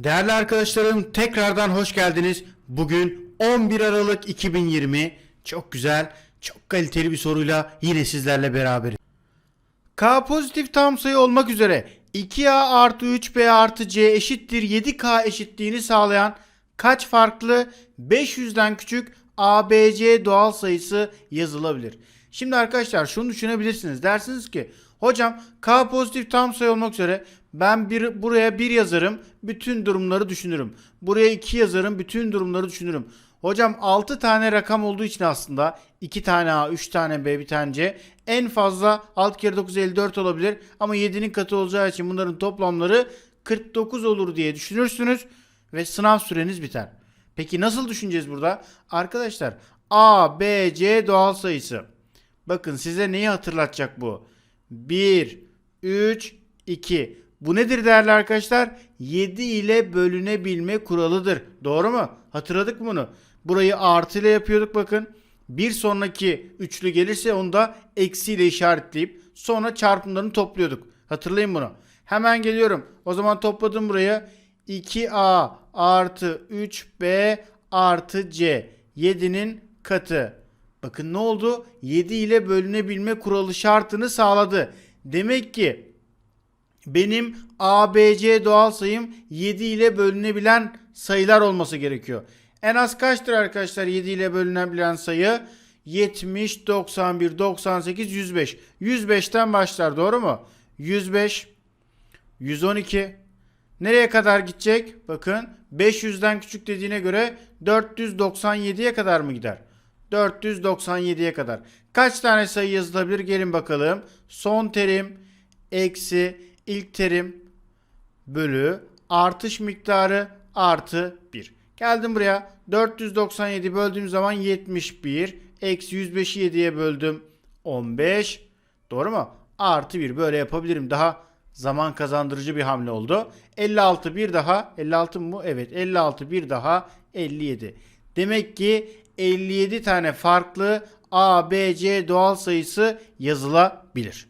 Değerli arkadaşlarım tekrardan hoş geldiniz. Bugün 11 Aralık 2020. Çok güzel, çok kaliteli bir soruyla yine sizlerle beraberiz. K pozitif tam sayı olmak üzere 2A artı 3B artı C eşittir 7K eşitliğini sağlayan kaç farklı 500'den küçük ABC doğal sayısı yazılabilir? Şimdi arkadaşlar şunu düşünebilirsiniz. Dersiniz ki hocam K pozitif tam sayı olmak üzere ben bir, buraya 1 yazarım bütün durumları düşünürüm. Buraya 2 yazarım bütün durumları düşünürüm. Hocam 6 tane rakam olduğu için aslında 2 tane A, 3 tane B, bir tane C. En fazla 6 kere 9 54 olabilir. Ama 7'nin katı olacağı için bunların toplamları 49 olur diye düşünürsünüz. Ve sınav süreniz biter. Peki nasıl düşüneceğiz burada? Arkadaşlar A, B, C doğal sayısı. Bakın size neyi hatırlatacak bu? 1, 3, 2. Bu nedir değerli arkadaşlar? 7 ile bölünebilme kuralıdır. Doğru mu? Hatırladık mı bunu? Burayı artı ile yapıyorduk bakın. Bir sonraki üçlü gelirse onu da eksi ile işaretleyip sonra çarpımlarını topluyorduk. Hatırlayın bunu. Hemen geliyorum. O zaman topladım buraya. 2A artı 3B artı C. 7'nin katı. Bakın ne oldu? 7 ile bölünebilme kuralı şartını sağladı. Demek ki benim ABC doğal sayım 7 ile bölünebilen sayılar olması gerekiyor. En az kaçtır arkadaşlar 7 ile bölünebilen sayı? 70, 91, 98, 105. 105'ten başlar doğru mu? 105, 112. Nereye kadar gidecek? Bakın 500'den küçük dediğine göre 497'ye kadar mı gider? 497'ye kadar. Kaç tane sayı yazılabilir? Gelin bakalım. Son terim eksi ilk terim bölü artış miktarı artı 1. Geldim buraya 497 böldüğüm zaman 71 eksi 105'i 7'ye böldüm 15 doğru mu? Artı 1 böyle yapabilirim daha zaman kazandırıcı bir hamle oldu. 56 bir daha 56 mı? Evet 56 bir daha 57. Demek ki 57 tane farklı A, B, C doğal sayısı yazılabilir.